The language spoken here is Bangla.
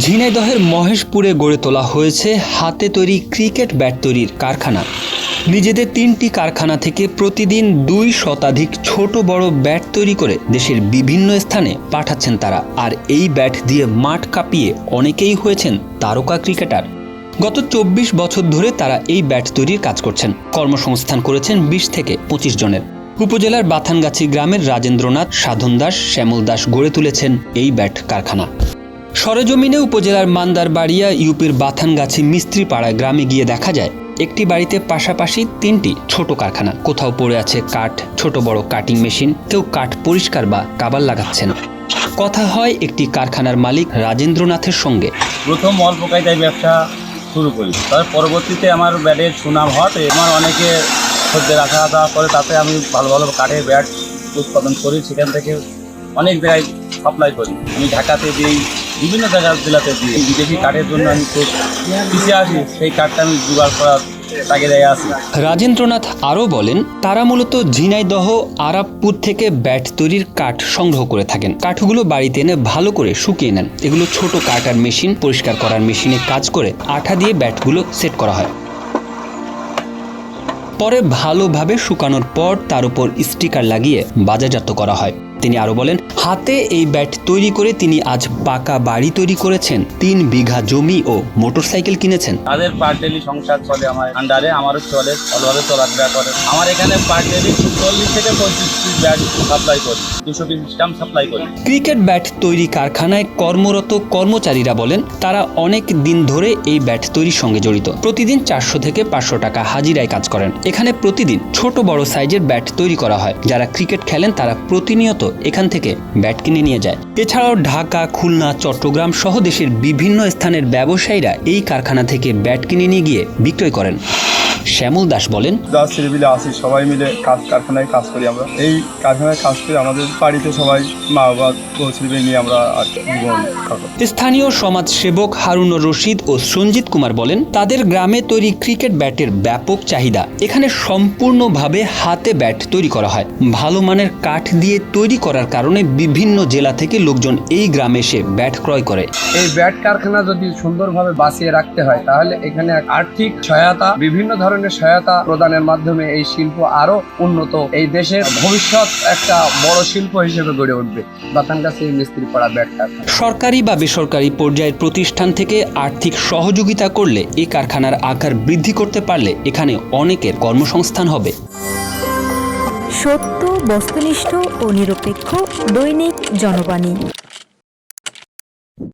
ঝিনাইদহের মহেশপুরে গড়ে তোলা হয়েছে হাতে তৈরি ক্রিকেট ব্যাট তৈরির কারখানা। নিজেদের তিনটি কারখানা থেকে প্রতিদিন দুই শতাধিক ছোট বড় ব্যাট তৈরি করে দেশের বিভিন্ন স্থানে পাঠাচ্ছেন তারা। আর এই ব্যাট দিয়ে মাঠ কাঁপিয়ে অনেকেই হয়েছেন তারকা ক্রিকেটার। গত চব্বিশ বছর ধরে তারা এই ব্যাট তৈরির কাজ করছেন। কর্মসংস্থান করেছেন বিশ থেকে পঁচিশ জনের। উপজেলার বাথানগাছি গ্রামের রাজেন্দ্রনাথ সাধন দাস, শ্যামল দাস গড়ে তুলেছেন এই ব্যাট কারখানা। সরেজমিনে উপজেলার মান্দারবাড়িয়া ইউপির বাথানগাছি মিস্ত্রিপাড়া গ্রামে গিয়ে দেখা যায়, একটি বাড়িতে পাশাপাশি তিনটি ছোট কারখানা। কোথাও পড়ে আছে কাঠ, ছোট বড় কাটিং মেশিন, কেউ কাঠ পরিষ্কার বা কাবার লাগাচ্ছেন। কথা হয় একটি কারখানার মালিক রাজেন্দ্রনাথের সঙ্গে। প্রথম অল্প কায়দায় ব্যবসা শুরু করি। তবে পরবর্তীতে আমার ব্যাটের সুনাম হওয়াতে আমার অনেকে সদ্যে রাখা দেওয়া করে, তাতে আমি ভালো ভালো কাঠের ব্যাট উৎপাদন করি। সেখান থেকে অনেক জায়গায় সাপ্লাই করি। আমি ঢাকাতে দিই বিভিন্ন জায়গার জেলাতে এই বিদেশি কাঠের জন্য আমি খুব পিছিয়ে আসি সেই কাঠটা আমি জোগাড় করার রাজেন্দ্রনাথ আরও বলেন, তারা মূলত ঝিনাইদহ, আরাবপুর থেকে ব্যাট তৈরির কাঠ সংগ্রহ করে থাকেন। কাঠগুলো বাড়িতে এনে ভালো করে শুকিয়ে নেন। এগুলো ছোট কাটার মেশিন, পরিষ্কার করার মেশিনে কাজ করে আঠা দিয়ে ব্যাটগুলো সেট করা হয়। পরে ভালোভাবে শুকানোর পর তার উপর স্টিকার লাগিয়ে বাজারজাত করা হয়। তিনি আরও বলেন হাতে এই ব্যাট তৈরি করে তিনি আজ পাকা বাড়ি তৈরি করেছেন। তিন বিঘা জমি ও মোটরসাইকেল কিনেছেন। তাদের পার ডেলি সংসার চলে আমার আন্ডারে আমারও চলে ভালোভাবে চলাফেরা করে। আমার এখানে পার ডেলি চল্লিশ থেকে পঁয়ত্রিশ পিস ব্যাগ সাপ্লাই করি দুশো পিস স্টাম্প সাপ্লাই করি। ক্রিকেট ব্যাট তৈরি কারখানায় কর্মরত কর্মচারীরা বলেন তারা অনেক দিন ধরে এই ব্যাট তৈরির সঙ্গে জড়িত। প্রতিদিন চারশো থেকে পাঁচশো টাকা হাজিরায় কাজ করেন। এখানে প্রতিদিন ছোট বড় সাইজের ব্যাট তৈরি করা হয়। যারা ক্রিকেট খেলেন তারা প্রতিনিয়ত এখান থেকে ব্যাট কিনে নিয়ে যায়। এছাড়াও ঢাকা, খুলনা, চট্টগ্রাম সহ দেশের বিভিন্ন স্থানের ব্যবসায়ীরা এই কারখানা থেকে ব্যাট কিনে নিয়ে গিয়ে বিক্রয় করেন। শ্যামল দাস বলেন যা ছেলেপিলে আছি সবাই মিলে কাজ কারখানায় কাজ করি আমরা। এই কারখানায় কাজ করে আমাদের বাড়িতে সবাই মা বাবা ছেলেপিলে নিয়ে আমরা জীবন। স্থানীয় সমাজসেবক হারুনুর রশিদ ও সঞ্জিত কুমার বলেন তাদের গ্রামে তৈরি ক্রিকেট ব্যাটের ব্যাপক চাহিদা। এখানে সম্পূর্ণভাবে হাতে ব্যাট তৈরি করা হয়। ভালো মানের কাঠ দিয়ে তৈরি করার কারণে বিভিন্ন জেলা থেকে লোকজন এই গ্রামে এসে ব্যাট ক্রয় করে। এই ব্যাট কারখানা যদি সুন্দরভাবে বাঁচিয়ে রাখতে হয় তাহলে এখানে এক আর্থিক সহায়তা বিভিন্ন ধরনের সহায়তা প্রদানের মাধ্যমে এই শিল্প আরও উন্নত এই দেশের ভবিষ্যৎ একটা বড় শিল্প হিসেবে গড়ে উঠবে। বাতানগাছি মিস্ত্রি পাড়া ব্যাট কারখানা সরকারি বা বেসরকারি পর্যায়ের প্রতিষ্ঠান থেকে আর্থিক সহযোগিতা করলে এই কারখানার আকার বৃদ্ধি করতে পারলে এখানে অনেকের কর্মসংস্থান হবে। সত্য বস্তুনিষ্ঠ ও নিরপেক্ষ দৈনিক জনবাণী।